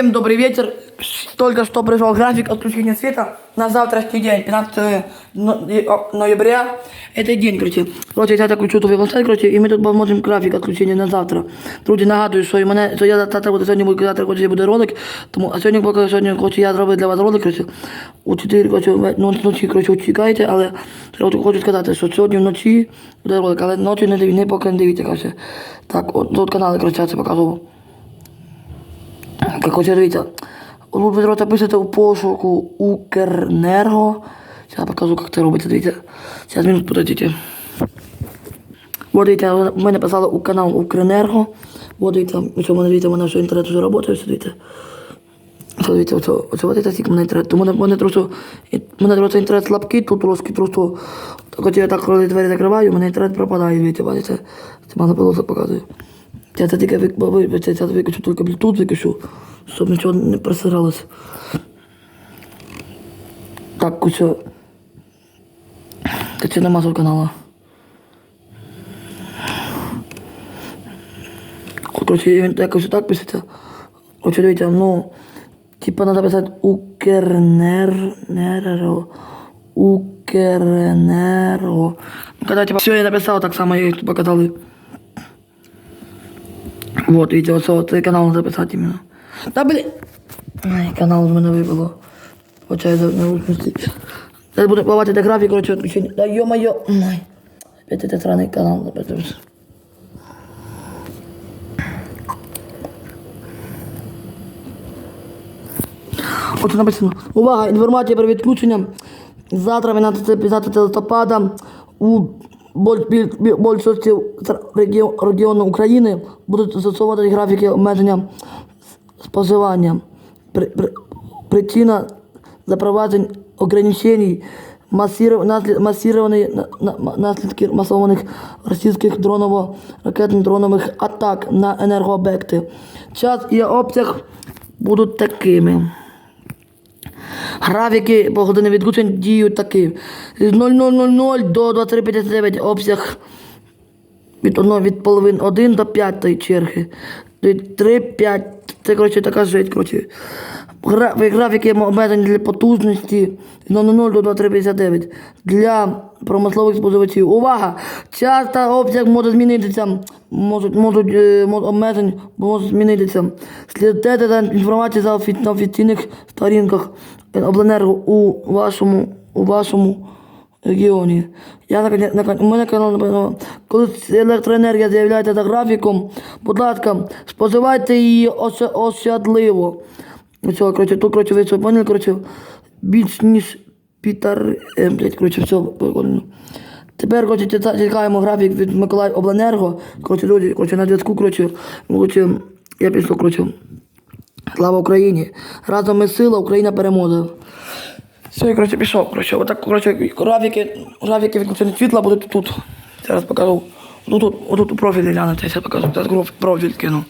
Всем добрый вечер. Только что пришел график отключения света на завтрашний день, 15 но- и- о- ноября. Это день, короче. Короче, я так включу твій вебсайт, короче, і ми тут поможемо графік відключення на завтра. Друзі, нагадую, що мене, що я завтра буде сьогодні буде завтра, короче, буде ролик, тому, а сьогодні, поки сьогодні, короче, я зробив для вас ролик, короче, у 4, короче, ну, вночі, короче, чекайте, але я хочу сказати, що сьогодні вночі буде ролик, але ночі не дивіться, поки не дивіться, короче. Так, от, тут канали, короче, я це показував. Хоче дивіться, ви Петро пишете у пошуку Укренерго. Зараз покажу, як це робиться, дивіться. Зараз минут подождите. Вот дивіться, в мене писали у канал Укренерго. Вот дивіться, у мене дивіться, мене все інтернет вже працює, все дивіться. Ось дивіться, ось дивіться, скільки в мене інтернет. Тому мене, мене трошки, мене інтернет слабкий, тут трошки просто, так от я так коли двері закриваю, у мене інтернет пропадає, дивіться, бачите. Це мало полосок показує. Я ви- ви- це, це виключу, тільки Bluetooth виключу, щоб нічого не просиралося. Так. Та це нема свого каналу. Короче, він якось так пишеться. Короче, дивіться, ну, типа надо писати Укрнерго. Укрнерго. Ну, Когда типа все я написал, так само я показали. Вот, видите, вот, вот цей канал надо писати іменно. Та блін. Ай, канал з мене вибило. Хоча я не випустити. Зараз буде побачити графік, короче, відключення. Да ё-моё. Ай. Опять этот сраний канал запитався. Оце написано. Увага! Інформація про відключення. Завтра 15 листопада у боль- біль- біль- більшості регіону України будуть застосовувати графіки обмеження споживання. При, при, причина запроваджень на, на, наслідки масованих російських дроново-ракетних дронових атак на енергооб'єкти. Час і обсяг будуть такими. Графіки по години відключень діють такі. З 00.00 до 23.59 обсяг від 1 від половин 1 до 5 черги. Від 3, 5. Це, коротше, така жить, коротше. Гра- Графіки обмежені для потужності з 00 до 23.59 для промислових споживачів. Увага! Час та обсяг може змінитися. Можуть, можуть е, обмежень можуть змінитися. Слідкуйте за інформацією на офіційних сторінках обленерго у вашому, у вашому регіоні. Я наконець, у мене канал коли електроенергія з'являється за графіком, будь ласка, споживайте її ося- ощадливо. Ось, коротше, тут, коротше, ви все поняли, коротше, більш ніж пітар, е, блядь, коротше, все прикольно. Тепер, коротше, чекаємо графік від Миколаїв Обленерго. Коротше, друзі, коротше, на зв'язку, коротше, коротше, я пішов, коротше. Слава Україні! Разом ми сила, Україна переможе. Все, я, коротше, пішов, коротше, отак, коротше, графіки, графіки відключення світла будуть тут. Зараз покажу. Отут, отут у профілі глянете, я покажу. Зараз профіль кину.